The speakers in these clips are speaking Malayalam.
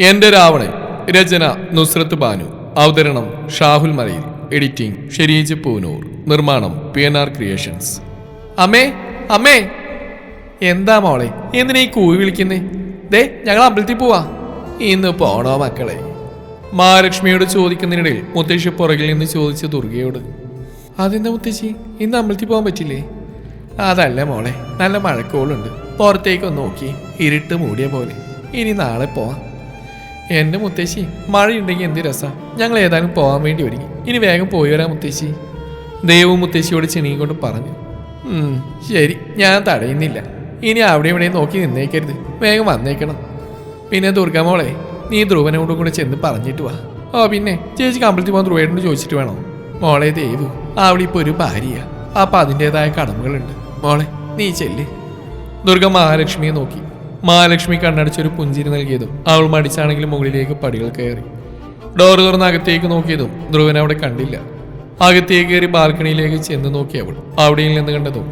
എന്റെ രാവണൻ രചന നുസ്രത്ത് ബാനു. അവതരണം ഷാഹുൽ മലയിൽ. എഡിറ്റിംഗ് ഷെരീജ് പൂനൂർ. നിർമ്മാണം പി എൻ ആർ ക്രിയേഷൻസ്. അമ്മേ അമ്മേ. എന്താ മോളെ എന്തിനാ ഈ കൂവി വിളിക്കുന്നേ? ദേ ഞങ്ങൾ അമ്പലത്തിൽ പോവാ. ഇന്ന് പോണോ മക്കളെ? മഹാലക്ഷ്മിയോട് ചോദിക്കുന്നതിനിടയിൽ മുത്തശ്ശി പുറകിൽ നിന്ന് ചോദിച്ച ദുർഗയോട് അതെന്താ മുത്തശ്ശി ഇന്ന് അമ്പലത്തിൽ പോകാൻ പറ്റില്ലേ? അതല്ല മോളെ നല്ല മഴക്കോളുണ്ട്. പുറത്തേക്കൊന്ന് നോക്കി ഇരുട്ട് മൂടിയ പോലെ. ഇനി നാളെ പോവാം. എന്റെ മുത്തശ്ശി മഴയുണ്ടെങ്കിൽ എന്ത് രസാ? ഞങ്ങൾ ഏതായാലും പോകാൻ വേണ്ടി ഒരുങ്ങി. ഇനി വേഗം പോയി വരാം മുത്തശ്ശി. ദൈവവും മുത്തശ്ശിയോട് ചെണിയും കൊണ്ട് പറഞ്ഞു. "ഉം, ശരി ഞാൻ തടയുന്നില്ല. ഇനി അവിടെ ഇവിടെ നോക്കി നിന്നേക്കരുത്. വേഗം വന്നേക്കണം. പിന്നെ ദുർഗമോളെ നീ ധ്രുവനോടും കൂടെ ചെന്ന് പറഞ്ഞിട്ട് വാ. ഓ പിന്നെ ചേച്ചി അമ്പലത്തിൽ പോകാൻ ധ്രുവേട്ടനോട് ചോദിച്ചിട്ട് വേണോ? മോളെ ദേവു അവിടെ ഇപ്പോൾ ഒരു ഭാര്യ അപ്പം അതിന്റെതായ കടമകളുണ്ട്. മോളെ നീ ചെല്ല്. ദുർഗ മഹാലക്ഷ്മിയെ നോക്കി. മഹാലക്ഷ്മി കണ്ണടച്ചൊരു പുഞ്ചിരി നൽകിയതും അവൾ മടിച്ചാണെങ്കിലും മുകളിലേക്ക് പടികൾ കയറി. ഡോർ തുറന്ന് അകത്തേക്ക് നോക്കിയതും ധ്രുവൻ അവിടെ കണ്ടില്ല. അകത്തേക്ക് കയറി ബാൽക്കണിയിലേക്ക് ചെന്ന് നോക്കി അവൾ. അവിടെയിൽ നിന്ന് കണ്ടതും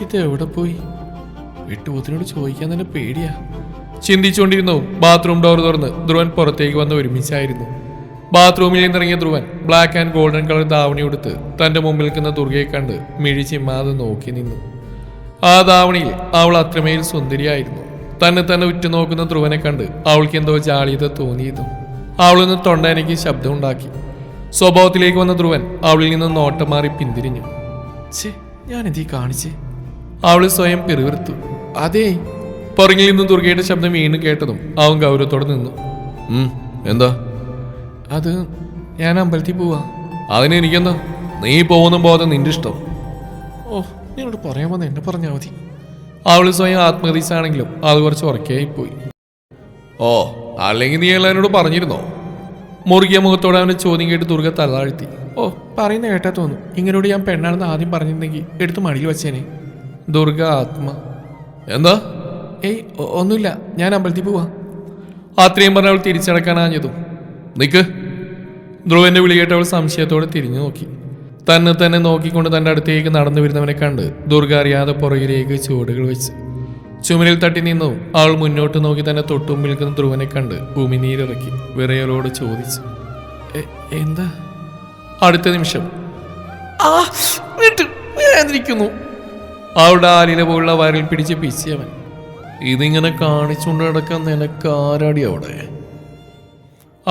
ഇത് എവിടെ പോയി? വിട്ടുപോത്തിനോട് ചോദിക്കാൻ തന്നെ പേടിയാ. ചിന്തിച്ചുകൊണ്ടിരുന്നു ബാത്റൂം ഡോർ തുറന്ന് ധ്രുവൻ പുറത്തേക്ക് വന്ന് ഒരുമിച്ചായിരുന്നു. ബാത്റൂമിൽ നിന്നിറങ്ങിയ Dhruvan black and golden colour davani ഉടുത്ത് തന്റെ മുമ്പിൽ നിൽക്കുന്ന ദുർഗയെ കണ്ട് മിഴിച്ചിമ്മാതെ നോക്കി നിന്നു. ആ ധാവണിയിൽ അവൾ അത്രമേൽ സുന്ദരിയായിരുന്നു. തന്നെ തന്നെ ഉറ്റുനോക്കുന്ന ധ്രുവനെ കണ്ട് അവൾക്ക് എന്തോ ജാളിയത തോന്നിയതും അവളിൽ നിന്ന് ശബ്ദം ഉണ്ടാക്കി. സ്വഭാവത്തിലേക്ക് വന്ന ധ്രുവൻ അവളിൽ നിന്ന് നോട്ടം മാറി പിന്തിരിഞ്ഞു. ഛേ ഞാനെന്തീ കാണിച്ചേ? അവൾ സ്വയം പിറുവിറുത്തു അതേ പുറകിൽ നിന്നും ദുർഗയുടെ ശബ്ദം വീണ്ടും കേട്ടതും അവൻ ഗൗരവത്തോടെ നിന്നു. എന്താ? അത് ഞാൻ അമ്പലത്തിൽ പോവാ. അതിന് എനിക്കെന്താ? നീ പോകുന്ന ബോധം നിന്റെ ഇഷ്ടം. ഓ നിന്നോട് പറയാൻ വന്ന എന്നെ പറഞ്ഞാൽ മതി. അവൾ സ്വയം ആത്മഹത്യച്ചാണെങ്കിലും അത് കുറച്ച് ഉറക്കെയായി പോയി ഓ അല്ലെങ്കിൽ നീ എല്ലാവരോട് പറഞ്ഞിരുന്നോ? മുറുകിയ മുഖത്തോടെ അവന് ചോദ്യം കേട്ട് ദുർഗ തലതാഴ്ത്തി. ഓ പറയുന്ന കേട്ടാ തോന്നും ഇങ്ങനോട് ഞാൻ പെണ്ണാണെന്ന് ആദ്യം പറഞ്ഞിരുന്നെങ്കിൽ എടുത്ത് മടിയിൽ വെച്ചേനെ. ദുർഗ ആത്മ. എന്താ? ഏയ് ഒന്നുമില്ല. ഞാൻ അമ്പലത്തിൽ പോവാ. അത്രയും പറഞ്ഞ അവൾ തിരിച്ചടക്കാനാഞ്ഞതും നിക്ക്. ധ്രുവന്റെ വിളി കേട്ട് അവൾ സംശയത്തോടെ തിരിഞ്ഞു നോക്കി. തന്നെ തന്നെ നോക്കിക്കൊണ്ട് തന്റെ അടുത്തേക്ക് നടന്നു വരുന്നവനെ കണ്ട് ദുർഗ അറിയാതെ പുറകിലേക്ക് ചുവടുകൾ വെച്ച് ചുമരിൽ തട്ടി നിന്നു. അവൾ മുന്നോട്ട് നോക്കി തന്നെ തൊട്ടും നിൽക്കുന്ന ധ്രുവനെ കണ്ട് ഉമിനീരിറക്കി വിറയലോട് ചോദിച്ചു. എന്താ? അടുത്ത നിമിഷം ആ അവളുടെ ആലില പോലുള്ള വയറിൽ പിടിച്ച് പിച്ചിയവൻ ഇതിങ്ങനെ കാണിച്ചുകൊണ്ട് നടക്കാൻ ആരാടി അവിടെ?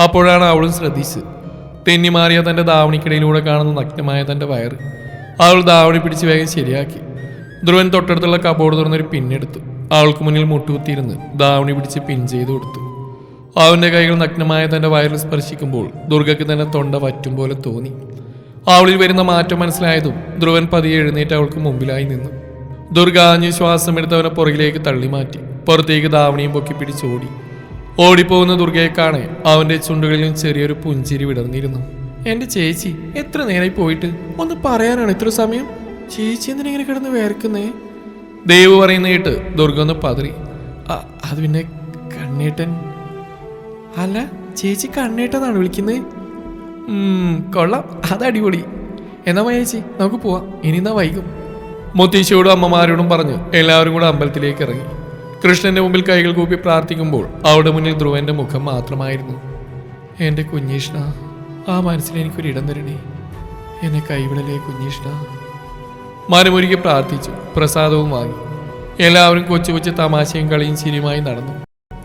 അപ്പോഴാണ് അവളും ശ്രദ്ധിച്ചത്. തെന്നിമാറിയ തന്റെ ധാവണിക്കിടയിലൂടെ കാണുന്ന നഗ്നമായ തന്റെ വയറ്. അവൾ ദാവണി പിടിച്ച് വേഗം ശരിയാക്കി. ധ്രുവൻ തൊട്ടടുത്തുള്ള കബോർഡ് തുറന്നൊരു പിന്നെടുത്തു അവൾക്ക് മുന്നിൽ മുട്ടുകുത്തിയിരുന്ന് ദാവണി പിടിച്ച് പിൻ ചെയ്ത് കൊടുത്തു. അവന്റെ കൈകൾ നഗ്നമായ തന്റെ വയറിൽ സ്പർശിക്കുമ്പോൾ ദുർഗയ്ക്ക് തന്നെ തൊണ്ട വറ്റും പോലെ തോന്നി. അവളിൽ വരുന്ന മാറ്റം മനസ്സിലായതും ധ്രുവൻ പതിയെ എഴുന്നേറ്റ് അവൾക്ക് മുമ്പിലായി നിന്നു. ദുർഗ ആഞ്ഞു ശ്വാസമെടുത്ത് അവനെ പുറകിലേക്ക് തള്ളി മാറ്റി പുറത്തേക്ക് ദാവണിയും പൊക്കി പിടിച്ചോടി ഓടിപ്പോകുന്ന ദുർഗയെ കാണെ അവന്റെ ചുണ്ടുകളിലും ചെറിയൊരു പുഞ്ചിരി വിടർന്നിരുന്നു. എന്റെ ചേച്ചി എത്ര നേരമായി പോയിട്ട്? ഒന്ന് പറയാനാണ് ഇത്ര സമയം. ചേച്ചി എന്തിനെങ്ങനെ കിടന്ന് വേർക്കുന്നേ? ദേവ് പറയുന്ന കേട്ട് ദുർഗ ഒന്ന് പതറി. അത് പിന്നെ കണ്ണേട്ടൻ. അല്ല ചേച്ചി കണ്ണേട്ടെന്നാണ് വിളിക്കുന്നത് കൊള്ളാം. അത് അടിപൊളി. എന്നാ ചേച്ചി നമുക്ക് പോവാം. ഇനി എന്നാ വൈകും. മുത്തീശയോടും അമ്മമാരോടും പറഞ്ഞു എല്ലാവരും കൂടെ അമ്പലത്തിലേക്ക് ഇറങ്ങി. കൃഷ്ണന്റെ മുമ്പിൽ കൈകൾ കൂപ്പി പ്രാർത്ഥിക്കുമ്പോൾ അവിടെ മുന്നിൽ ധ്രുവന്റെ മുഖം മാത്രമായിരുന്നു. എന്റെ കുഞ്ഞീഷ്ണ ആ മനസ്സിൽ എനിക്കൊരു ഇടം തരണേ. എന്നെ കൈവിടലേ കുഞ്ഞീഷ്ണ. മനമൊരുക്കി പ്രാർത്ഥിച്ചു പ്രസാദവും വാങ്ങി. എല്ലാവരും കൊച്ചു കൊച്ചു തമാശയും കളിയും ചിരിയുമായി നടന്നു.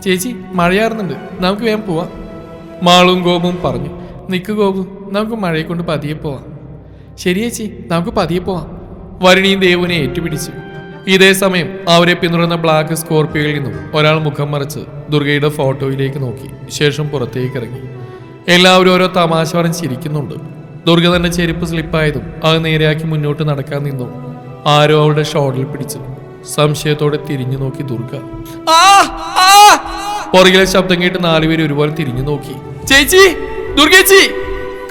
ചേച്ചി മഴയാറുന്നുണ്ട്. നമുക്ക് വേഗം പോവാം. മാളും ഗോപും പറഞ്ഞു നിക്ക് ഗോപു നമുക്ക് മഴയെ കൊണ്ട് പതിയെ പോവാം. ശരി ചേച്ചി നമുക്ക് പതിയെ പോവാം. വരുണിയും ദേവുവിനെ ഏറ്റുപിടിച്ചു. ഇതേ സമയം അവരെ പിന്തുടർന്ന ബ്ലാക്ക് സ്കോർപ്പിയോയിൽ നിന്നും ഒരാൾ മുഖം മറച്ച് ദുർഗയുടെ ഫോട്ടോയിലേക്ക് നോക്കി. ശേഷം പുറത്തേക്ക് ഇറങ്ങി. എല്ലാവരും ഓരോ തമാശ പറഞ്ഞ് ചിരിക്കുന്നുണ്ട്. ദുർഗ തന്നെ ചെരുപ്പ് സ്ലിപ്പായതും അത് നേരെയാക്കി മുന്നോട്ട് നടക്കാൻ നിന്നു. ആരോ അവളുടെ ഷോട്ടിൽ പിടിച്ചു സംശയത്തോടെ തിരിഞ്ഞു നോക്കി ദുർഗ. പുറകിലെ ശബ്ദം കേട്ട് നാലുപേര് ഒരുപോലെ തിരിഞ്ഞു നോക്കി. ചേച്ചി ദുർഗേച്ചി!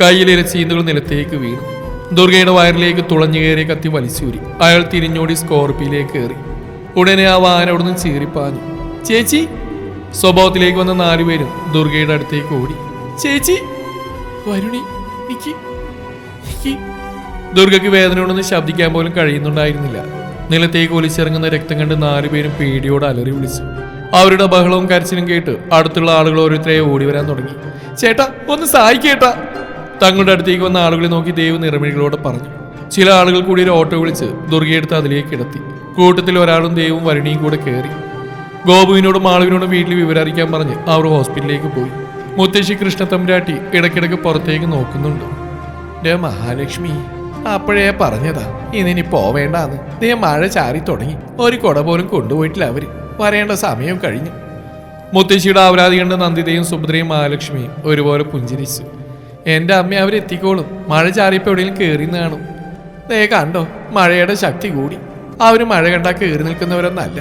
കയ്യിലെ ചീന്തകൾ നിലത്തേക്ക് വീണു. ദുർഗയുടെ വയറിലേക്ക് തുളഞ്ഞു കയറി കത്തി വലിച്ചൂരി. അയാൾ തിരിഞ്ഞോടി സ്കോർപ്പിയിലേക്ക് കയറി. ഉടനെ ആ വാഹനം അവിടുന്ന് ചീറിപ്പാഞ്ഞു. ചേച്ചി! സ്വഭാവത്തിലേക്ക് വന്ന നാലുപേരും ദുർഗയുടെ അടുത്തേക്ക് ഓടി. ചേച്ചി! വരുണി ദുർഗയ്ക്ക് വേദന ഉണ്ടെന്ന് ശബ്ദിക്കാൻ പോലും കഴിയുന്നുണ്ടായിരുന്നില്ല. നിലത്തേക്ക് ഒലിച്ചിറങ്ങുന്ന രക്തം കണ്ട് നാലുപേരും പേടിയോടെ അലറി വിളിച്ചു. അവരുടെ ബഹളവും കരച്ചിലും കേട്ട് അടുത്തുള്ള ആളുകൾ ഓരോരുത്തരെ ഓടി വരാൻ തുടങ്ങി. ചേട്ടാ ഒന്ന് സഹായിക്കേട്ടാ തങ്ങളുടെ അടുത്തേക്ക് വന്ന ആളുകളെ നോക്കി ദേവ് നിറമിഴികളോട് പറഞ്ഞു. ചില ആളുകൾ കൂടി ഒരു ഓട്ടോ വിളിച്ച് ദുർഗയെടുത്ത് അതിലേക്ക് കിടത്തി. കൂട്ടത്തിൽ ഒരാളും ദേവും വരുണിയും കൂടെ കയറി. ഗോപുവിനോടും മാളുവിനോടും വീട്ടിൽ വിവരം അറിയിക്കാൻ പറഞ്ഞ് അവർ ഹോസ്പിറ്റലിലേക്ക് പോയി. മുത്തശ്ശി കൃഷ്ണത്തമ്പുരാട്ടി ഇടയ്ക്കിടയ്ക്ക് പുറത്തേക്ക് നോക്കുന്നുണ്ട്. ഡേ മഹാലക്ഷ്മി അപ്പോഴേ പറഞ്ഞതാ. ഇന്നിനി പോവേണ്ടാന്ന്. ദേ മഴ ചാരി തുടങ്ങി. ഒരു കുട പോലും കൊണ്ടുപോയിട്ടില്ല അവർ. വരേണ്ട സമയം കഴിഞ്ഞു. മുത്തശ്ശിയുടെ ആവരാതി കണ്ട് നന്ദിതയും സുഭദ്രയും മഹാലക്ഷ്മിയും ഒരുപോലെ പുഞ്ചിരിച്ചു. എന്റെ അമ്മ അവരെത്തിക്കോളും. മഴ ചാറിയപ്പോ എവിടെയെങ്കിലും കയറിന്ന് കാണും. ദേ കണ്ടോ മഴയുടെ ശക്തി കൂടി. അവർ മഴ കണ്ടാ കയറി നിൽക്കുന്നവരൊന്നല്ല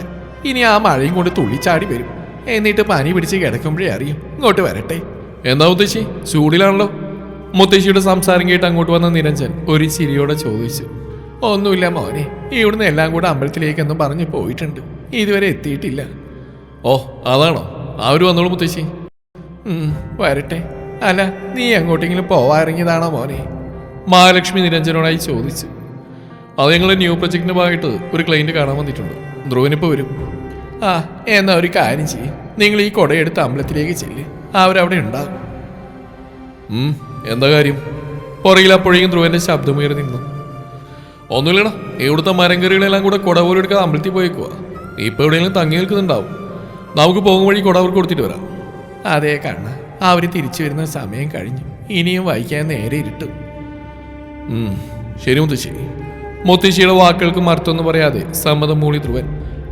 ഇനി ആ മഴയും കൊണ്ട് തുള്ളിച്ചാടി വരും. എന്നിട്ട് പനി പിടിച്ച് കിടക്കുമ്പോഴേ അറിയും. ഇങ്ങോട്ട് വരട്ടെ. എന്താ മുത്തശ്ശി? ചൂടിലാണല്ലോ. മുത്തശ്ശിയുടെ സംസാരം കേട്ട് അങ്ങോട്ട് വന്ന നിരഞ്ജൻ ഒരു ചിരിയോടെ ചോദിച്ചു. ഒന്നുമില്ല മോനെ ഇവിടുന്ന് എല്ലാം കൂടെ അമ്പലത്തിലേക്കെന്നും പറഞ്ഞ് പോയിട്ടുണ്ട്. ഇതുവരെ എത്തിയിട്ടില്ല. ഓ അതാണോ? അവർ വന്നോളൂ മുത്തശ്ശി. വരട്ടെ. അല്ല നീ എങ്ങോട്ടെങ്കിലും പോവാറിങ്ങിയതാണോ മോനെ? മഹാലക്ഷ്മി നിരഞ്ജനോടായി ചോദിച്ചു. അത് ഞങ്ങൾ ന്യൂ പ്രൊജക്റ്റിന്റെ ഭാഗമായിട്ട് ഒരു ക്ലൈന്റ് കാണാൻ വന്നിട്ടുണ്ട്. ധ്രുവനിപ്പോ വരും. ആ എന്നാ ഒരു കാര്യം ചെയ്യും. നിങ്ങൾ ഈ കൊടയെടുത്ത് അമ്പലത്തിലേക്ക് ചെല്ല്. അവരവിടെ ഉണ്ടാകും. എന്താ കാര്യം? പുറകിൽ അപ്പോഴേക്കും ധ്രുവന്റെ ശബ്ദമുയർന്നു നിന്നു. ഒന്നുമില്ലടാ ഇവിടുത്തെ മരങ്കറികളെല്ലാം കൂടെ കുട പോലും എടുക്കാതെ അമ്പലത്തിൽ പോയേക്കുവാ. ഇപ്പൊ എവിടെയെങ്കിലും തങ്ങി നിൽക്കുന്നുണ്ടാവും. നമുക്ക് പോകും വഴി കുട അവർക്ക് കൊടുത്തിട്ട് വരാം. അതേ കണ്ണ. അവർ തിരിച്ചു വരുന്ന സമയം കഴിഞ്ഞു. ഇനിയും വായിക്കാൻ നേരെ ഇരുട്ടും. ശരി മുത്തശ്ശി. മുത്തശ്ശിയുടെ വാക്കുകൾക്ക് മറുത്തൊന്നും പറയാതെ സമ്മതം മൂളി ധ്രുവൻ.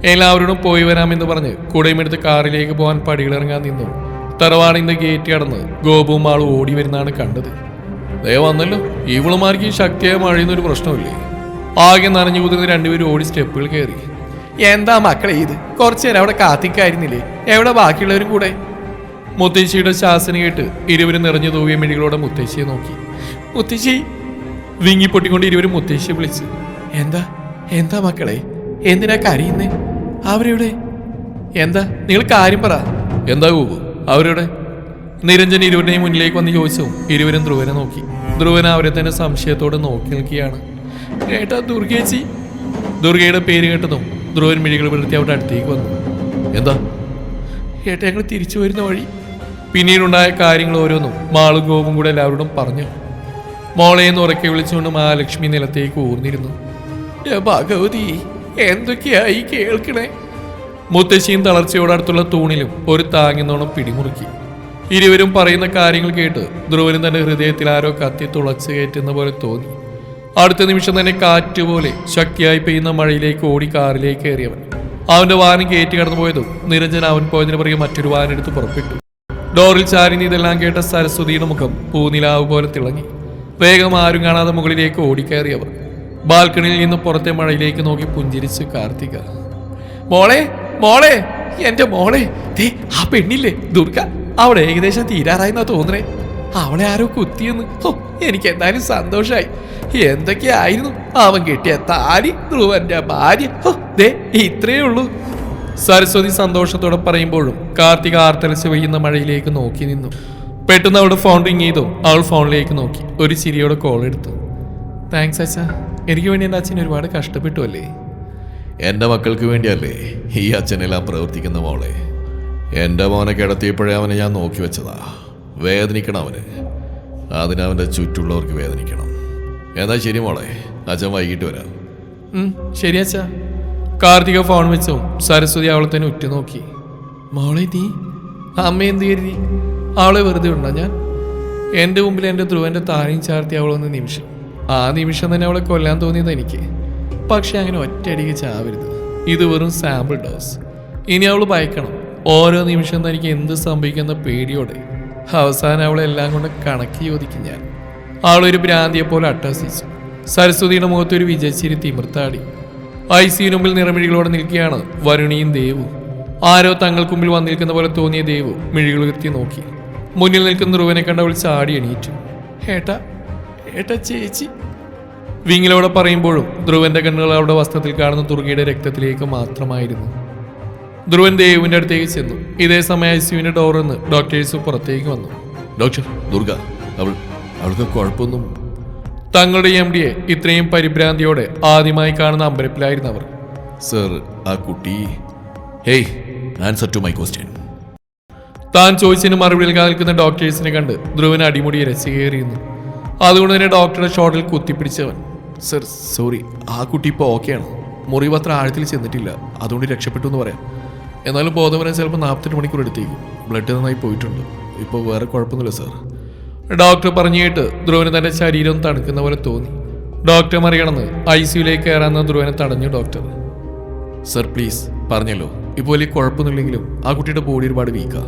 എല്ലാവരോടും പോയി വരാമെന്ന് പറഞ്ഞ് കുടയുമെടുത്ത് കാറിലേക്ക് പോകാൻ പടികളിറങ്ങാൻ നിന്നു. തറവാടിന്റെ ഗേറ്റ് കടന്ന് ഗോപുവും ആളും ഓടി വരുന്നതാണ് കണ്ടത്. ദയ വന്നല്ലോ ഇവളുമാർക്ക് ഈ ശക്തിയായ മഴയുന്നൊരു പ്രശ്നമില്ലേ? ആകെ നനഞ്ഞു കുതിർന്ന് രണ്ടുപേരും ഓടി സ്റ്റെപ്പുകൾ കയറി. എന്താ മക്കളെ ഇത്? കുറച്ചു നേരം അവിടെ കാത്തിക്കായിരുന്നില്ലേ? എവിടെ ബാക്കിയുള്ളവരും കൂടെ? മുത്തശ്ശിയുടെ ശാസന കേട്ട് ഇരുവരും നിറഞ്ഞു തൂവിയ മിഴികളോടെ മുത്തശ്ശിയെ നോക്കി. മുത്തശ്ശി വിങ്ങിപ്പൊട്ടിക്കൊണ്ട് ഇരുവരും മുത്തശ്ശിയെ വിളിച്ചു എന്താ എന്താ മക്കളെ എന്തിനാ കരയുന്നേ? അവരെവിടെ? എന്താ നിങ്ങൾ കാര്യം പറ. എന്താ ഗോപു അവരുടെ നിരഞ്ജൻ ഇരുവരുടെയും മുന്നിലേക്ക് വന്ന് ചോദിച്ചു. ഇരുവരും ധ്രുവനെ നോക്കി. ധ്രുവൻ അവരെ തന്നെ സംശയത്തോടെ നോക്കി നിൽക്കുകയാണ്. ഏട്ടാ ദുർഗേച്ചി? ദുർഗയുടെ പേര് കേട്ടതും ധ്രുവൻ മിഴികൾ വിടർത്തി അവരുടെ അടുത്തേക്ക് വന്നു. എന്താ? ഏട്ടാ ഞങ്ങൾ തിരിച്ചു വരുന്ന വഴി പിന്നീടുണ്ടായ കാര്യങ്ങൾ ഓരോന്നും മാളും ഗോപും കൂടെ എല്ലാവരോടും പറഞ്ഞു. മോളെ എന്ന് ഉറക്കെ വിളിച്ചുകൊണ്ട് മഹാലക്ഷ്മി നിലത്തേക്ക് ഊർന്നിരുന്നു. "ഏ ഭഗവതി എന്തൊക്കെയായി കേൾക്കണേ? മുത്തശ്ശിയും തളർച്ചയോട് അടുത്തുള്ള തൂണിലും ഒരു താങ്ങുന്നോണം പിടിമുറുക്കി. ഇരുവരും പറയുന്ന കാര്യങ്ങൾ കേട്ട് ധ്രുവനും തന്റെ ഹൃദയത്തിൽ ആരോ കത്തി തുളച്ചു കയറ്റുന്ന പോലെ തോന്നി. അടുത്ത നിമിഷം തന്നെ കാറ്റ് പോലെ ശക്തിയായി പെയ്യുന്ന മഴയിലേക്ക് ഓടി കാറിലേക്ക് കയറിയവൻ അവന്റെ വാഹനം കയറ്റി കടന്നു പോയതും നിരഞ്ജൻ അവൻ പോയതിന് പറയും മറ്റൊരു വാഹനം എടുത്ത് പുറപ്പെട്ടു. ഡോറിൽ ചാരി ഇതെല്ലാം കേട്ട സരസ്വതിയുടെ മുഖം പൂനിലാവ് പോലെ തിളങ്ങി. വേഗം ആരും കാണാതെ മുകളിലേക്ക് ഓടിക്കയറിയവർ. ബാൽക്കണിയിൽ നിന്ന് പുറത്തെ മഴയിലേക്ക് നോക്കി പുഞ്ചിരിച്ച് കാർത്തിക. മോളെ മോളെ എന്റെ മോളെ ദേ ആ പെണ്ണില്ലേ ദുർഗ. അവിടെ ഏകദേശം തീരാറായിന്നാ തോന്നണേ. അവളെ ആരോ കുത്തിയെന്ന്. ഓ എനിക്ക് എന്തായാലും സന്തോഷായി. എന്തൊക്കെയായിരുന്നു? അവൻ കിട്ടിയ താലി ധ്രുവന്റെ ഭാര്യ. ഹോ, ദേ ഇത്രയേ ഉള്ളൂ. സരസ്വതി സന്തോഷത്തോടെ പറയുമ്പോഴും കാർത്തിക ആർത്തലച്ച് പെയ്യുന്ന മഴയിലേക്ക് നോക്കി നിന്നു. പെട്ടെന്ന് അവിടെ ഫോൺ റിങ് ചെയ്തു. അവൾ ഫോണിലേക്ക് നോക്കി. ഒരു ചിരിയോടെ കോൾ എടുത്തു. താങ്ക്സ് അച്ഛാ. എനിക്ക് വേണ്ടി എന്റെ അച്ഛൻ ഒരുപാട് കഷ്ടപ്പെട്ടു അല്ലേ? എന്റെ മക്കൾക്ക് വേണ്ടിയല്ലേ ഈ അച്ഛനെല്ലാം പ്രവർത്തിക്കുന്ന മോളെ. എന്റെ മോനെ കിടത്തിയപ്പോഴേ അവനെ ഞാൻ നോക്കി വെച്ചതാ. വേദനിക്കണം അവന്. അതിനവന്റെ ചുറ്റുള്ളവർക്ക് വേദനിക്കണം. എന്നാ ശരി മോളെ. അച്ഛൻ വൈകിട്ട് വരാം. ശരി അച്ഛാ. കാർത്തിക ഫോൺ വെച്ചും സരസ്വതി അവളെ തന്നെ ഉറ്റുനോക്കി. മോളെ നീ അമ്മ എന്ത് കരുതി? അവളെ വെറുതെ ഉണ്ടോ ഞാൻ? എന്റെ മുമ്പിൽ എന്റെ ധ്രുവന്റെ താരയും ചാർത്തി അവളൊന്ന് നിമിഷം. ആ നിമിഷം തന്നെ അവളെ കൊല്ലാൻ തോന്നിയത് എനിക്ക്. പക്ഷെ അങ്ങനെ ഒറ്റയടിക്ക് ചാവരുത്. ഇത് വെറും സാമ്പിൾ ഡോസ് ഇനി അവൾ ഭയക്കണം. ഓരോ നിമിഷം തനിക്ക് എന്ത് സംഭവിക്കുന്ന പേടിയോടെ അവസാനം അവളെ എല്ലാം കൊണ്ട് കണക്കി ചോദിക്കും ഞാൻ. അവളൊരു ഭ്രാന്തിയെ പോലെ അട്ടഹസിച്ചു. സരസ്വതിയുടെ മുഖത്ത് ഒരു വിജയച്ചിരി തിമിർത്താടി. ഐ സി മുമ്പിൽ നിറമിഴികളോടെ നിൽക്കുകയാണ് വരുണിയും ദേവു. ആരോ തങ്ങൾക്ക് മുമ്പിൽ വന്നിരിക്കുന്ന പോലെ തോന്നിയ ദേവു മിഴികൾ ഉയർത്തി നോക്കി. മുന്നിൽ നിൽക്കുന്ന ധ്രുവനെ കണ്ട വിളിച്ച് ചാടി എണീറ്റു. ഏട്ടാ ഏട്ടാ ചേച്ചി. വിങ്ങിലോടെ പറയുമ്പോഴും ധ്രുവന്റെ കണ്ണുകൾ അവരുടെ വസ്ത്രത്തിൽ കാണുന്ന ദുർഗയുടെ രക്തത്തിലേക്ക് മാത്രമായിരുന്നു. ധ്രുവൻ ദേവുവിന്റെ അടുത്തേക്ക് ചെന്നു. ഇതേ സമയം ഐ സിയുവിന്റെ ഡോറിൽ നിന്ന് ഡോക്ടേഴ്സ് പുറത്തേക്ക് വന്നു. ഡോക്ടർ ദുർഗ അവൾ അവൾക്ക് കുഴപ്പമൊന്നും തങ്ങളുടെ എം ഡിയെ ഇത്രയും പരിഭ്രാന്തിയോടെ ആദ്യമായി കാണുന്ന അമ്പരപ്പിലായിരുന്നു അവർ സർ ആ കുട്ടി hey answer to my question താൻ ചോദിച്ചതിന് നൽകാൻ നിൽക്കുന്ന ഡോക്ടേഴ്സിനെ കണ്ട് ധ്രുവൻ അടിമുടി രസികേറിയിരുന്നു അതുകൊണ്ട് തന്നെ ഡോക്ടറുടെ ഷോട്ടിൽ കുത്തിപ്പിടിച്ചവൻ. സർ സോറി ആ കുട്ടി ഇപ്പോൾ ഓക്കെയാണ്? മുറിവ് അത്ര ആഴത്തിൽ ചെന്നിട്ടില്ല. അതുകൊണ്ട് രക്ഷപ്പെട്ടു എന്ന് പറയാം. എന്നാലും ബോധം വരാൻ ചിലപ്പോൾ നാൽപ്പത്തെട്ട് മണിക്കൂർ എടുത്തേക്കും. ബ്ലഡ് നന്നായി പോയിട്ടുണ്ട്. ഇപ്പോൾ വേറെ കുഴപ്പമൊന്നുമില്ല സർ. ഡോക്ടർ പറഞ്ഞു കേട്ട് ധ്രുവന് തന്റെ ശരീരം തണുക്കുന്ന പോലെ തോന്നി. ഡോക്ടർ മറികടന്ന് ഐ സിയുലേക്ക് കയറാന്ന് ധ്രുവനെ തടഞ്ഞു ഡോക്ടർ. സർ പ്ലീസ് പറഞ്ഞല്ലോ. ഇപ്പോൾ വലിയ കുഴപ്പമൊന്നുമില്ലെങ്കിലും ആ കുട്ടിയുടെ ബോഡി ഒരുപാട് വീക്കാ.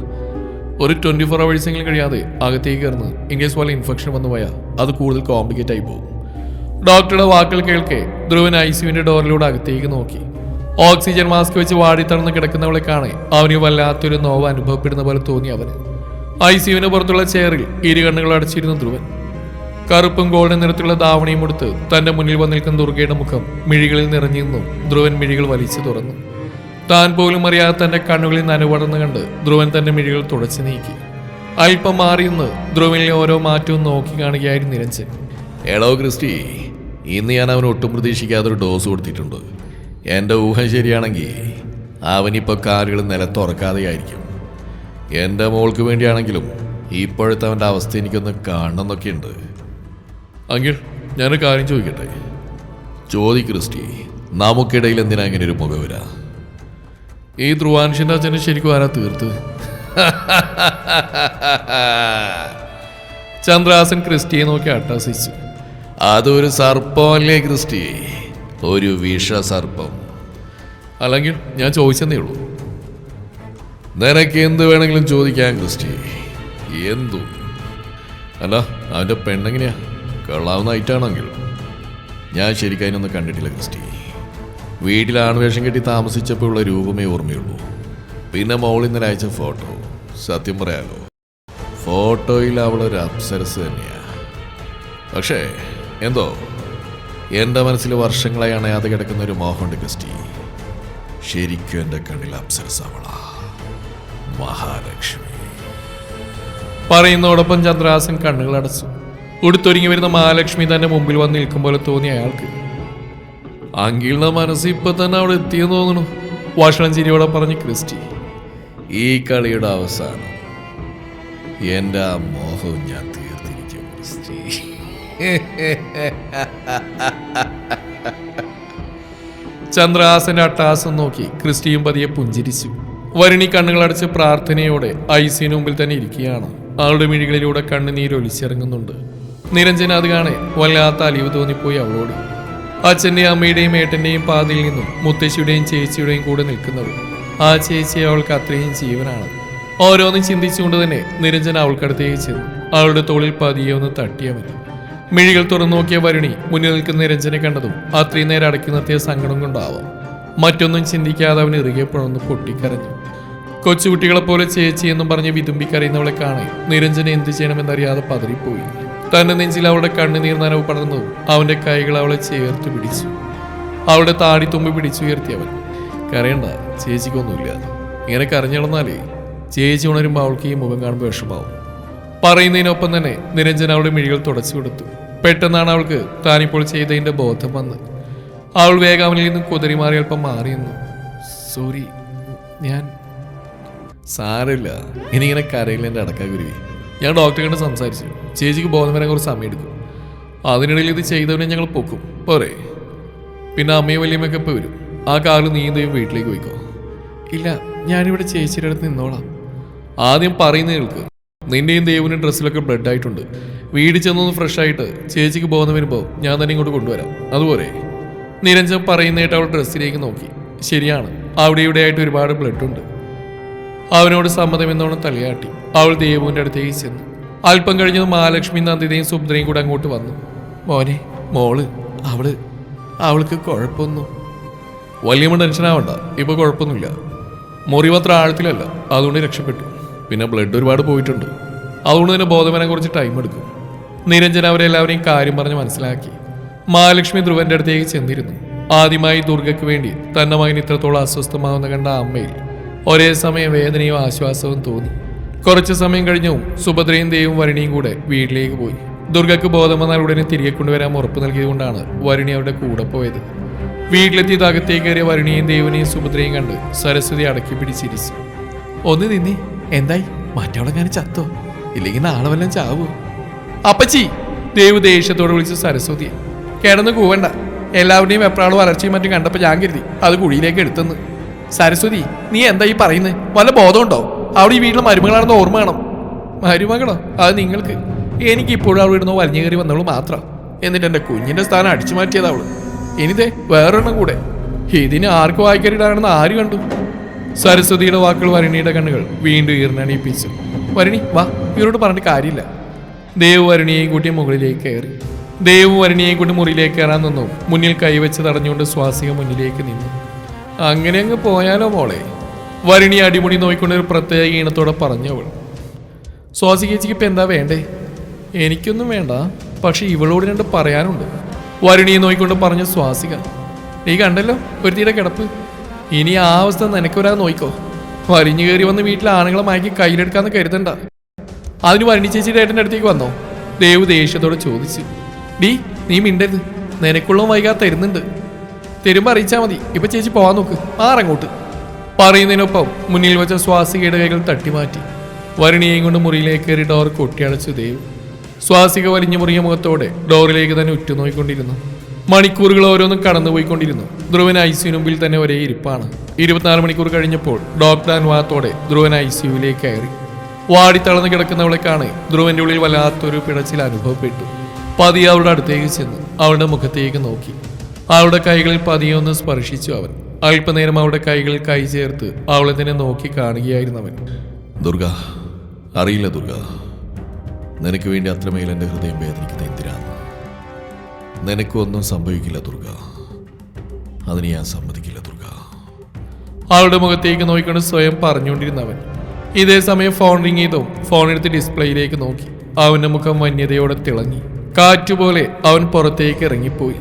ഒരു ട്വന്റി ഫോർ അവേഴ്സെങ്കിലും കഴിയാതെ അകത്തേക്ക് കയറുന്ന ഇൻകേസ് പോലെ ഇൻഫെക്ഷൻ വന്നു പോയാൽ അത് കൂടുതൽ കോംപ്ലിക്കേറ്റ് ആയി പോകും. ഡോക്ടറുടെ വാക്കുകൾ കേൾക്കെ ധ്രുവൻ ഐ സിയുവിന്റെ ഡോറിലൂടെ അകത്തേക്ക് നോക്കി. ഓക്സിജൻ മാസ്ക് വെച്ച് വാടി വാടിത്തളർന്ന് കിടക്കുന്നവളെ കാണെ അവന് വല്ലാത്തൊരു നോവ് അനുഭവപ്പെടുന്ന പോലെ തോന്നി അവന്. ഐ സിയുവിന് പുറത്തുള്ള ചെയറിൽ ഇരു കണ്ണുകൾ അടച്ചിരുന്നു ധ്രുവൻ. കറുപ്പും ഗോൾഡൻ നിറത്തിലുള്ള ധാവണിയും എടുത്ത് തന്റെ മുന്നിൽ വന്നു നിൽക്കുന്ന ദുർഗയുടെ മുഖം മിഴികളിൽ നിറഞ്ഞിരുന്നു. ധ്രുവൻ മിഴികൾ വലിച്ചു തുറന്നു. താൻ പോലും അറിയാതെ തന്റെ കണ്ണുകളിൽ നനവടർന്ന് കണ്ട് ധ്രുവൻ തന്റെ മിഴികൾ തുടച്ചു നീക്കി. അല്പം മാറിയെന്ന് ധ്രുവനിലെ ഓരോ മാറ്റവും നോക്കി കാണുകയായിരുന്നു നിരഞ്ജൻ. എടോ ക്രിസ്റ്റി ഇന്ന് ഞാൻ അവന് ഒട്ടും പ്രതീക്ഷിക്കാത്തൊരു ഡോസ് കൊടുത്തിട്ടുണ്ട്. എന്റെ ഊഹം ശരിയാണെങ്കിൽ അവനിപ്പോൾ കാലുകൾ നിലത്തുറക്കാതെയായിരിക്കും. എന്റെ മോൾക്ക് വേണ്ടിയാണെങ്കിലും ഇപ്പോഴത്തെ അവന്റെ അവസ്ഥ എനിക്കൊന്ന് കാണണമെന്നൊക്കെയുണ്ട്. അങ്കിൾ ഞാനൊരു കാര്യം ചോദിക്കട്ടെ? ചോദി ക്രിസ്റ്റി നമുക്കിടയിൽ എന്തിനാ ഇങ്ങനെ ഒരു മുഖവില ഈ ധ്രുവാൻഷിന്റെ അച്ഛനെ ശരിക്കും ആരാ തീർത്ത്? ചന്ദ്രാസൻ ക്രിസ്റ്റിയെ നോക്കി അട്ടാസിച്ചു അതൊരു സർപ്പമല്ലേ ക്രിസ്റ്റി? ഒരു വിഷ സർപ്പം അല്ലെങ്കിൽ ഞാൻ ചോദിച്ചെന്നേ ഉള്ളൂ. നിനക്ക് എന്ത് വേണമെങ്കിലും ചോദിക്കാൻ ക്രിസ്റ്റി. എന്തും. അല്ല അവന്റെ പെണ്ണെങ്ങനെയാ? കൊള്ളാവുന്ന ഐറ്റാണെങ്കിൽ ഞാൻ ശരിക്കും അതിനൊന്നും കണ്ടിട്ടില്ല ക്രിസ്റ്റി. വീട്ടിൽ ആൺവേഷം കെട്ടി താമസിച്ചപ്പോൾ ഉള്ള രൂപമേ ഓർമ്മയുള്ളൂ. പിന്നെ മോളിൽ നിന്ന് അയച്ച ഫോട്ടോ. സത്യം പറയാലോ. ഫോട്ടോയിൽ അവളൊരു അപ്സരസ് തന്നെയാ. പക്ഷേ എന്തോ? എന്റെ മനസ്സിൽ വർഷങ്ങളായി അണയാതെ കിടക്കുന്ന ഒരു മോഹമുണ്ട് ക്രിസ്റ്റി. ശരിക്കും എന്റെ കണ്ണിൽ അപ്സരസ് അവളാ മഹാലക്ഷ്മി. പറയുന്നതോടൊപ്പം ചന്ദ്രാസൻ കണ്ണുകൾ അടച്ചു. ഉടുത്തൊരുങ്ങി വരുന്ന മഹാലക്ഷ്മി തന്റെ മുമ്പിൽ വന്ന് നിൽക്കും പോലെ തോന്നി അയാൾക്ക്. അങ്കിളുടെ മനസ്സ് ഇപ്പൊ തന്നെ അവിടെ എത്തിയെന്ന് തോന്നുന്നു. വാഷണം ചിരിയോടെ പറഞ്ഞ് ക്രിസ്റ്റി ഈ കളിയുടെ അവസാനം എന്റെ ആ മോഹവും ഞാൻ തീർത്തിരിക്കും ക്രിസ്റ്റി. ചന്ദ്രഹാസന്റെ അട്ടഹാസം നോക്കി ക്രിസ്റ്റിയും പതിയെ പുഞ്ചിരിച്ചു. വരുണി കണ്ണുകളടച്ച് പ്രാർത്ഥനയോടെ ഐസിന് മുമ്പിൽ തന്നെ ഇരിക്കുകയാണ്. അവളുടെ മിഴികളിലൂടെ കണ്ണുനീരൊലിച്ചിറങ്ങുന്നുണ്ട് നിരഞ്ജന അത് കാണെ വല്ലാത്ത അലിവ് തോന്നിപ്പോയി അവളോട്. അച്ഛന്റെയും അമ്മയുടെയും ഏട്ടന്റെയും പാതിയിൽ നിന്നും മുത്തശ്ശിയുടെയും ചേച്ചിയുടെയും കൂടെ നിൽക്കുന്നവൾ ആ ചേച്ചി അവൾക്ക് അത്രയും ജീവനാണ്. ഓരോന്നും ചിന്തിച്ചുകൊണ്ട് തന്നെ നിരഞ്ജന അവൾക്കടുത്തേക്ക് ചെന്നു. അവളുടെ തോളിൽ പതിയെ ഒന്ന് തട്ടിയവൻ മിഴികൾ തുറന്നു നോക്കിയ വരുണി മുന്നിൽ നിൽക്കുന്ന നിരഞ്ജനെ കണ്ടതും അത്രയും നേരം അടക്കി നിർത്തിയ സങ്കടം കൊണ്ടാവാം. മറ്റൊന്നും ചിന്തിക്കാതെ അവൻ ഇറുകിയപ്പോഴൊന്ന് പൊട്ടിക്കരഞ്ഞു. കൊച്ചുകുട്ടികളെ പോലെ ചേച്ചി എന്നും പറഞ്ഞ് വിതുമ്പിക്കറിയുന്നവളെ കാണാൻ നിരഞ്ജന എന്ത് ചെയ്യണമെന്നറിയാതെ പതറിപ്പോയി. തന്റെ നെഞ്ചിൽ അവളുടെ കണ്ണുനീർ നനവ് പടർന്നു അവന്റെ കൈകൾ അവളെ ചേർത്ത് പിടിച്ചു. അവളുടെ താടി പിടിച്ചുയർത്തി അവൻ കരയണ്ട ചേച്ചിക്കൊന്നുമില്ല. ഇങ്ങനെ കരഞ്ഞിളന്നാലേ ചേച്ചി ഉണരുമ്പോൾ അവൾക്ക് ഈ മുഖം കാണുമ്പോൾ വിഷമാവും. പറയുന്നതിനൊപ്പം തന്നെ നിരഞ്ജൻ അവളുടെ മിഴികൾ തുടച്ചു കൊടുത്തു. പെട്ടെന്നാണ് അവൾക്ക് താനിപ്പോൾ ചെയ്തതിന്റെ ബോധം വന്ന് അവൾ വേഗം അവനിൽ നിന്നും കുതിരി മാറി അല്പം മാറി നിന്നു. സോറി ഞാൻ സാരമില്ല. ഇനി കരയിൽ എന്റെ അടക്കാ ഗുരുവി. ഞാൻ ഡോക്ടറെ കണ്ട് സംസാരിച്ചു. ചേച്ചിക്ക് ബോധം വരാൻ കുറച്ച് സമയം എടുക്കും അതിനിടയിൽ ഇത് ചെയ്തവനെ ഞങ്ങൾ പൊക്കും. പോരെ. പിന്നെ അമ്മയും വലിയമ്മയൊക്കെ ഇപ്പോൾ വരും. ആ കാറിൽ നീന്തയും വീട്ടിലേക്ക് പോയിക്കോ. ഇല്ല ഞാനിവിടെ ചേച്ചിയുടെ അടുത്ത് നിന്നോളാം. ആദ്യം പറയുന്ന കേൾക്ക്. നിന്റെയും ദേവിനും ഡ്രസ്സിലൊക്കെ ബ്ലഡ് ആയിട്ടുണ്ട്. വീട് ചെന്നൊന്ന് ഫ്രഷ് ആയിട്ട് ചേച്ചിക്ക് പോകുന്ന വരുമ്പോൾ ഞാൻ തന്നെ ഇങ്ങോട്ട് കൊണ്ടുവരാം. അതുപോലെ നിരഞ്ജൻ പറയുന്നതായിട്ട് അവൾ ഡ്രസ്സിലേക്ക് നോക്കി. ശരിയാണ് അവിടെ ഇവിടെ ആയിട്ട് ഒരുപാട് ബ്ലഡ് ഉണ്ട് അവനോട് സമ്മതം എന്നോണം തലയാട്ടി. അവൾ ദേവുവിന്റെ അടുത്തേക്ക് ചെന്നു. അല്പം കഴിഞ്ഞത് മഹാലക്ഷ്മി നന്ദിതയും സുഭദ്രയും കൂടെ അങ്ങോട്ട് വന്നു. മോനെ മോൾ അവൾ അവൾക്ക് കുഴപ്പമൊന്നും. വലിയ ടെൻഷനാവണ്ട ഇപ്പൊ കുഴപ്പമൊന്നുമില്ല. മുറിവ് അത്ര ആഴത്തിലല്ല അതുകൊണ്ട് രക്ഷപ്പെട്ടു. പിന്നെ ബ്ലഡ് ഒരുപാട് പോയിട്ടുണ്ട്. അതുകൊണ്ട് തന്നെ ബോധവനെ കുറച്ച് ടൈം എടുക്കും. നിരഞ്ജൻ അവരെല്ലാവരെയും കാര്യം പറഞ്ഞ് മനസ്സിലാക്കി. മഹാലക്ഷ്മി ധ്രുവന്റെ അടുത്തേക്ക് ചെന്നിരുന്നു. ആദ്യമായി ദുർഗയ്ക്ക് വേണ്ടി തന്റെ മകൻ ഇത്രത്തോളം അസ്വസ്ഥമാവുന്ന കണ്ട അമ്മയിൽ ഒരേ സമയം വേദനയും ആശ്വാസവും തോന്നി. കുറച്ചു സമയം കഴിഞ്ഞും സുഭദ്രയും ദേവും വരുണിയും കൂടെ വീട്ടിലേക്ക് പോയി. ദുർഗയ്ക്ക് ബോധം വന്നാൽ ഉടനെ തിരികെ കൊണ്ടുവരാൻ ഉറപ്പ് നൽകിയതുകൊണ്ടാണ് വരുണി അവരുടെ കൂടെ പോയത്. വീട്ടിലെത്തിയത് അകത്തേക്ക് കയറിയ വരുണിയും ദേവനെയും സുഭദ്രയും കണ്ട് സരസ്വതി അടക്കി പിടിച്ചിരിച്ചു. ഒന്ന് നിന്നി. എന്തായി? മറ്റവളെങ്ങാനും ചത്തോ? ഇല്ലെങ്കിൽ നാളെ വല്ലതും ചാവോ? അപ്പച്ചി! ദേവ് ദേഷ്യത്തോടെ വിളിച്ച് സരസ്വതിയെ. കിടന്ന് കൂവണ്ട. എല്ലാവരുടെയും വെപ്രാളും വളർച്ചയും മറ്റും കണ്ടപ്പോൾ ഞാൻ കരുതി അത് കുഴിയിലേക്ക് എടുത്തെന്ന്. സരസ്വതി നീ എന്താ ഈ പറയുന്നത് വല്ല ബോധമുണ്ടോ? അവിടെ ഈ വീട്ടിലെ മരുമകളാണെന്ന് ഓർമ്മ വേണം മരുമകളോ? അത് നിങ്ങൾക്ക്. എനിക്ക് ഇപ്പോഴും അവിടെ ഇടുന്ന വലിഞ്ഞു കയറി വന്നവൾ മാത്രം. എന്നിട്ട് എന്റെ കുഞ്ഞിന്റെ സ്ഥാനം അടിച്ചു മാറ്റിയതാ അവൾ. ഇനിതേ വേറൊരെണ്ണം കൂടെ. ഇതിന് ആർക്ക് വായിക്കരിടാണെന്ന് ആര് കണ്ടു? സരസ്വതിയുടെ വാക്കുകൾ വരുണിയുടെ കണ്ണുകൾ വീണ്ടും ഈർന്നണിയിപ്പിച്ചു വരുണി വാ ഇവരോട് പറഞ്ഞിട്ട് കാര്യമില്ല. ദേവ് വരുണിയെയും കൂട്ടി മുകളിലേക്ക് കയറി. ദേവ് കൊണ്ട് മുറിയിലേക്ക് കയറാൻ നിന്നു. മുന്നിൽ കൈവച്ച് തടഞ്ഞുകൊണ്ട് സ്വാസിക മുന്നിലേക്ക് നിന്നു. അങ്ങനെ അങ്ങ് പോയാലോ മോളെ? വരണി അടിമുടി നോക്കിക്കൊണ്ട് ഒരു പ്രത്യേക ഈണത്തോടെ പറഞ്ഞവൾ. സ്വാസികേച്ചിക്ക് ഇപ്പം എന്താ വേണ്ടേ? എനിക്കൊന്നും വേണ്ട. പക്ഷെ ഇവളോട് രണ്ട് പറയാനുണ്ട്. വരുണിയെ നോക്കിക്കൊണ്ട് പറഞ്ഞ സ്വാസിക. നീ കണ്ടല്ലോ ഒരു തീരെ കിടപ്പ്. ഇനി ആ അവസ്ഥ നിനക്കൊരാ നോയിക്കോ. വരിഞ്ഞു കയറി വന്ന് വീട്ടിലെ ആണുങ്ങളെ മയക്കി കയ്യിലെടുക്കാന്ന് കരുതണ്ട. അതിന് വരണി ചേച്ചിയുടെ ഏട്ടന്റെ അടുത്തേക്ക് വന്നോ? ദേവ് ദേഷ്യത്തോടെ ചോദിച്ചു. ഡീ നീ മിണ്ടരുത്. നിനക്കുള്ള വൈകാതെ തരുന്നുണ്ട്. തരുമ്പോൾ അറിയിച്ചാൽ മതി. ഇപ്പൊ ചേച്ചി പോവാൻ നോക്ക്. മാറങ്ങോട്ട് പറയുന്നതിനൊപ്പം മുന്നിൽ വെച്ച സ്വാസികയുടെ കൈകൾ തട്ടിമാറ്റി. വരുണിയെയും കൊണ്ട് മുറിയിലേക്ക് കയറി ഡോർ കൊട്ടിയടച്ചു ദേവ്. സ്വാസിക വലിഞ്ഞു മുറിയ മുഖത്തോടെ ഡോറിലേക്ക് തന്നെ ഉറ്റുനോയിക്കൊണ്ടിരുന്നു. മണിക്കൂറുകൾ ഓരോന്നും കടന്നുപോയിക്കൊണ്ടിരുന്നു. ധ്രുവൻ ഐ സിയു മുമ്പിൽ തന്നെ ഒരേ ഇരിപ്പാണ്. ഇരുപത്തിനാല് മണിക്കൂർ കഴിഞ്ഞപ്പോൾ ഡോക്ടർ അനുവാദത്തോടെ ധ്രുവൻ ഐ സിയുവിലേക്ക് കയറി. വാടിത്തളർന്ന് കിടക്കുന്നവളെ കാണെ ധ്രുവന്റെ ഉള്ളിൽ വല്ലാത്തൊരു പിടച്ചിൽ അനുഭവപ്പെട്ടു. പതിയെ അവളുടെ അടുത്തേക്ക് ചെന്ന്. അവളുടെ മുഖത്തേക്ക് നോക്കി. അവളുടെ കൈകളിൽ പതിയെ ഒന്ന് സ്പർശിച്ചു അവൻ. അല്പനേരം അവളുടെ കൈകളിൽ കൈ ചേർത്ത് അവളെ തന്നെ നോക്കി കാണുകയായിരുന്നു അവൻ. ദുർഗ അറിയില്ല ദുർഗ. നിനക്ക് വേണ്ടി അത്രമേൽ എന്റെ ഹൃദയം വേദനിക്കുന്ന എന്തിനാണ് നിനക്കൊന്നും സംഭവിക്കില്ല ദുർഗ. അതിന് ഞാൻ സമ്മതിക്കില്ല ദുർഗ. അവളുടെ മുഖത്തേക്ക് നോക്കിക്കൊണ്ട് സ്വയം പറഞ്ഞുകൊണ്ടിരുന്നവൻ ഇതേ സമയം ഫോൺ റിങ് ചെയ്തോ ഫോൺ എടുത്ത് ഡിസ്പ്ലേയിലേക്ക് നോക്കി. അവന്റെ മുഖം വന്യതയോടെ തിളങ്ങി. കാറ്റുപോലെ അവൻ പുറത്തേക്ക് ഇറങ്ങിപ്പോയി.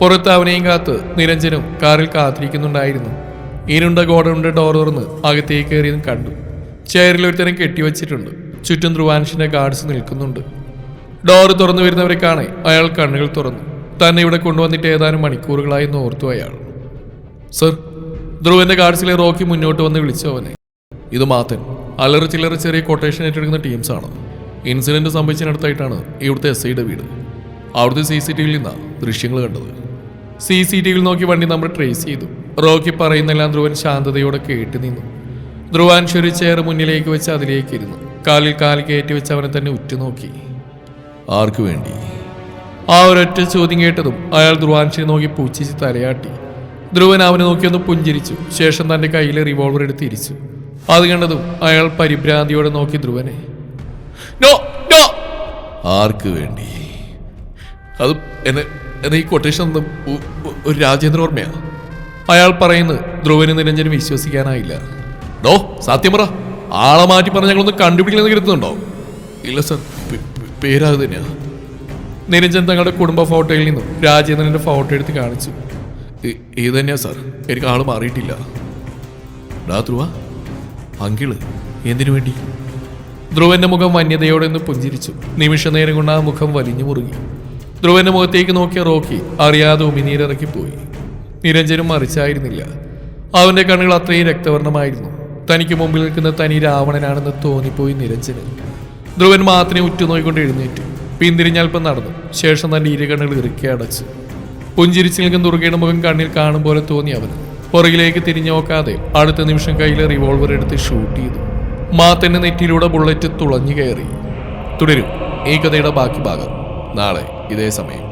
പുറത്ത് അവനെയും കാത്ത് നിരഞ്ജനും കാറിൽ കാത്തിരിക്കുന്നുണ്ടായിരുന്നു. ഇരുണ്ട ഗോഡൗണിന്റെ ഡോർ തുറന്ന് അകത്തേക്ക് കയറിയതും കണ്ടു. ചെയറിൽ ഒരുത്തരം കെട്ടിവച്ചിട്ടുണ്ട്. ചുറ്റും ധ്രുവാൻഷിന്റെ ഗാർഡ്സ് നിൽക്കുന്നുണ്ട്. ഡോർ തുറന്നു വരുന്നവരെ കാണെ അയാൾ കണ്ണുകൾ തുറന്നു. തന്നെ ഇവിടെ കൊണ്ടുവന്നിട്ട് ഏതാനും മണിക്കൂറുകളായി എന്ന് ഓർത്തു അയാൾ. സർ ധ്രുവന്റെ ഗാർഡ്സിലെ റോക്കി മുന്നോട്ട് വന്ന് വിളിച്ചു അവനെ. ഇത് മാത്തൻ. അലറ ചില്ലറ ചെറിയ കൊട്ടേഷൻ ഏറ്റെടുക്കുന്ന ടീംസ് ടീംസാണ് ഇൻസിഡന്റ് സംഭവിച്ചതിനടുത്തായിട്ടാണ് ഇവിടുത്തെ എസ് ഐയുടെ വീട്. അവിടുത്തെ സി സി ടി വിയിൽ നിന്നാണ് ദൃശ്യങ്ങൾ കണ്ടത്. സി സി ടി വിയിൽ നോക്കി വണ്ടി നമ്മൾ ട്രേസ് ചെയ്തു. റോക്കി പറയുന്നെല്ലാം ധ്രുവൻ ശാന്തതയോടെ കേട്ട് നിന്നു. ധ്രുവൻ ഒരു ചെയർ മുന്നിലേക്ക് വെച്ച് അതിലേക്ക് ഇരുന്നു. കാലിൽ കാൽ കയറ്റി വെച്ച് അവനെ തന്നെ ഉറ്റുനോക്കി. ആർക്കു വേണ്ടി? ആ ഒരൊറ്റ ചോദ്യം കേട്ടതും അയാൾ ധ്രുവാൻഷിനെ നോക്കി പൂച്ചിച്ച് തലയാട്ടി. ധ്രുവൻ അവനെ നോക്കിയൊന്ന് പുഞ്ചിരിച്ചു. ശേഷം തന്റെ കയ്യിലെ റിവോൾവർ എടുത്ത് തിരിച്ചു അത് കണ്ടതും അയാൾ പരിഭ്രാന്തിയോടെ നോക്കി ധ്രുവനെ. നോ നോ ആർക്ക് വേണ്ടി? അത് എന്നെ എന്നെ ഈ കൊട്ടേഷൻ ഒരു രാജേന്ദ്ര ഓർമ്മയാണ് അയാൾ പറയുന്നത് ധ്രുവന് നിരഞ്ജനും വിശ്വസിക്കാനായില്ല. ഡോ സത്യം പറ. ആളെ മാറ്റി പറഞ്ഞ ഞങ്ങളൊന്ന് കണ്ടുപിടിക്കണമെന്ന് കരുതുന്നുണ്ടോ? ഇല്ല സർ പേരാത് തന്നെയാ. നിരഞ്ജൻ തങ്ങളുടെ കുടുംബ ഫോട്ടോയിൽ നിന്നും രാജേന്ദ്രന്റെ ഫോട്ടോ എടുത്ത് കാണിച്ചു. "ഇ- ഇത് തന്നെയാ സാർ. എനിക്ക് ആൾ മാറിയിട്ടില്ല. ഡാ ധ്രുവ അങ്കിൾ എന്തിനു വേണ്ടി? ധ്രുവന്റെ മുഖം വന്യതയോടെ ഒന്ന് പുഞ്ചിരിച്ചു. നിമിഷനേരം കൊണ്ട് ആ മുഖം വലിഞ്ഞു മുറുകി. ധ്രുവന്റെ മുഖത്തേക്ക് നോക്കിയ റോക്കി അറിയാതെ ഉമിനീരിറക്കിപ്പോയി. നിരഞ്ജനും മറിച്ചായിരുന്നില്ല. അവന്റെ കണ്ണുകൾ അത്രയും രക്തവർണമായിരുന്നു. തനിക്ക് മുമ്പിൽ നിൽക്കുന്ന തനി രാവണനാണെന്ന് തോന്നിപ്പോയി നിരഞ്ജന്. ധ്രുവൻ മാത്രമേ ഉറ്റുനോയിക്കൊണ്ട് എഴുന്നേറ്റു. പിന്തിരിഞ്ഞൽപ്പം നടന്നു. ശേഷം തന്റെ ഇരു കണ്ണുകൾ ഇറുക്കി അടച്ചു. പുഞ്ചിരിച്ചു നിൽക്കുന്ന ദുർഗയുടെ മുഖം കണ്ണിൽ കാണും പോലെ തോന്നി അവന്. പുറകിലേക്ക് തിരിഞ്ഞു നോക്കാതെ അടുത്ത നിമിഷം കയ്യിലെ റിവോൾവർ എടുത്ത് ഷൂട്ട് ചെയ്തു. മാത്തന്റെ നെറ്റിയിലൂടെ ബുള്ളറ്റ് തുളഞ്ഞു കയറി തുടരും. ഈ കഥയുടെ ബാക്കി ഭാഗം. നാളെ ഇതേ സമയം.